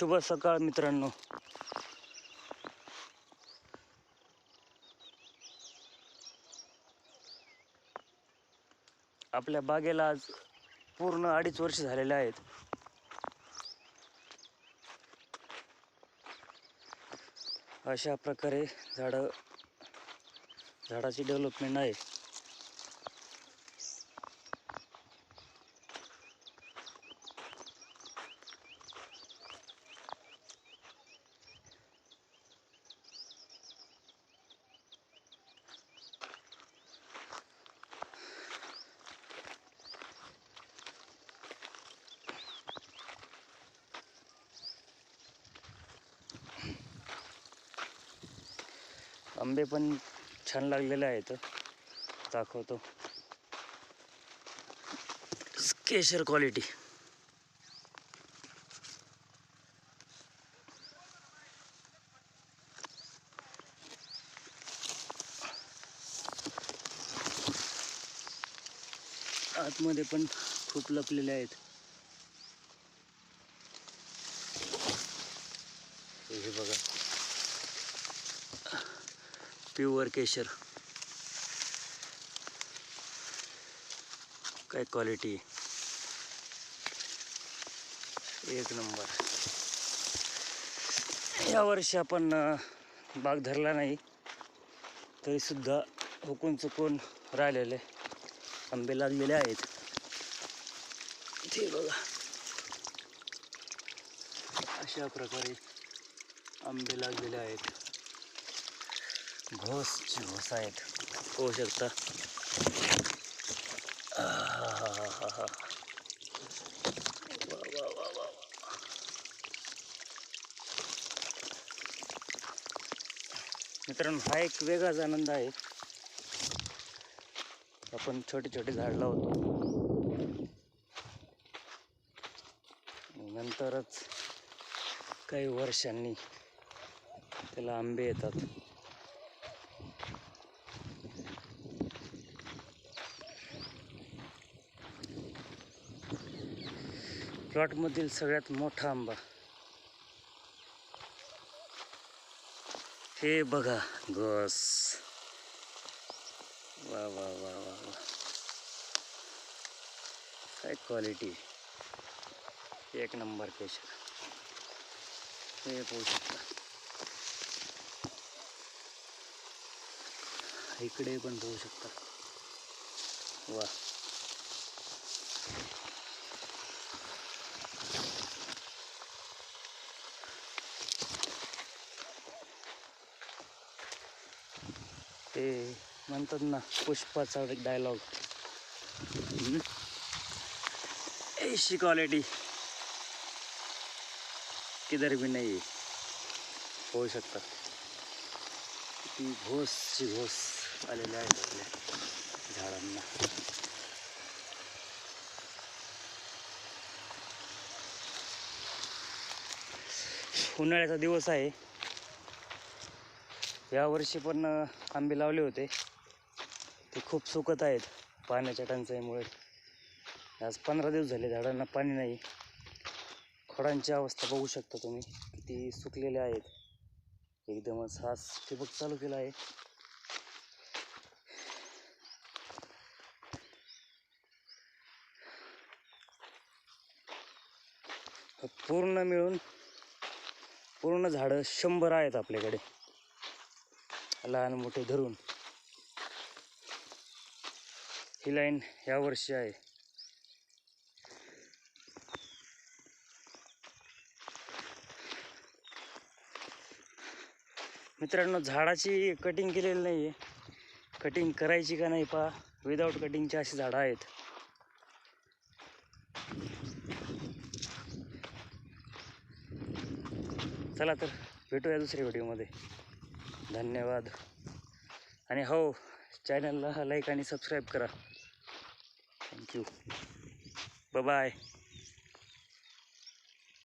शुभ सकाळ मित्रांनो. आपल्या बागेला आज पूर्ण अडीच वर्ष झालेले आहेत. अशा प्रकारे झाडं झाडाची डेव्हलपमेंट आहे. आंबे पण छान लागलेले आहेत. दाखवतो. केशर क्वालिटी आतमध्ये पण खूप लपलेले आहेत. हे बघा. प्युअर केशर. काय क्वालिटी एक नंबर यावर्षी आपण बाग धरला नाही तरीसुद्धा हुकून चुकून राहिलेले आंबे लागलेले आहेत. ते बघा. अशा प्रकारे आंबे लागलेले आहेत. घोसची घोस आहेत होऊ शकता. हा हा हा हा हा वा. मित्रांनो हा एक वेगळाच आनंद आहे. आपण छोटे छोटे झाड लावतो. नंतरच काही वर्षांनी त्याला आंबे येतात. प्लॉटमधील सगळ्यात मोठा आंबा. हे बघा घस वा वा वा वा वा. क्वालिटी एक नंबर शकता. इकडे पाहू शकता. वा. ते म्हणतात ना पुष्पाचा एक डायलॉग ऐशी क्वालिटी किधर भी नाही होऊ शकतात. किती घोसची घोस आलेल्या आहेत आपल्या झाडांना. उन्हाळ्याचा दिवस आहे. यावर्षी पण आंबे लावले होते. ते खूप सुकत आहेत पाण्याच्या टंचाईमुळे. आज पंधरा दिवस झाले झाडांना पाणी नाही. खोडांची अवस्था बघू शकता तुम्ही किती सुकलेले आहेत. एकदमच हाच ठिबक चालू केला आहे. पूर्ण मिळून पूर्ण झाडं शंभर आहेत आपल्याकडे. लहान मोठे धरून. ही लाईन ह्या वर्षी आहे. मित्रांनो झाडाची कटिंग केलेली नाही आहे कटिंग करायची का नाही पहा. विदाऊट कटिंगची अशी झाडं आहेत. चला तर भेटूया दुसऱ्या व्हिडिओमध्ये धन्यवाद. आणि हो चॅनलला लाईक आणि सबस्क्राईब करा. Thank you bye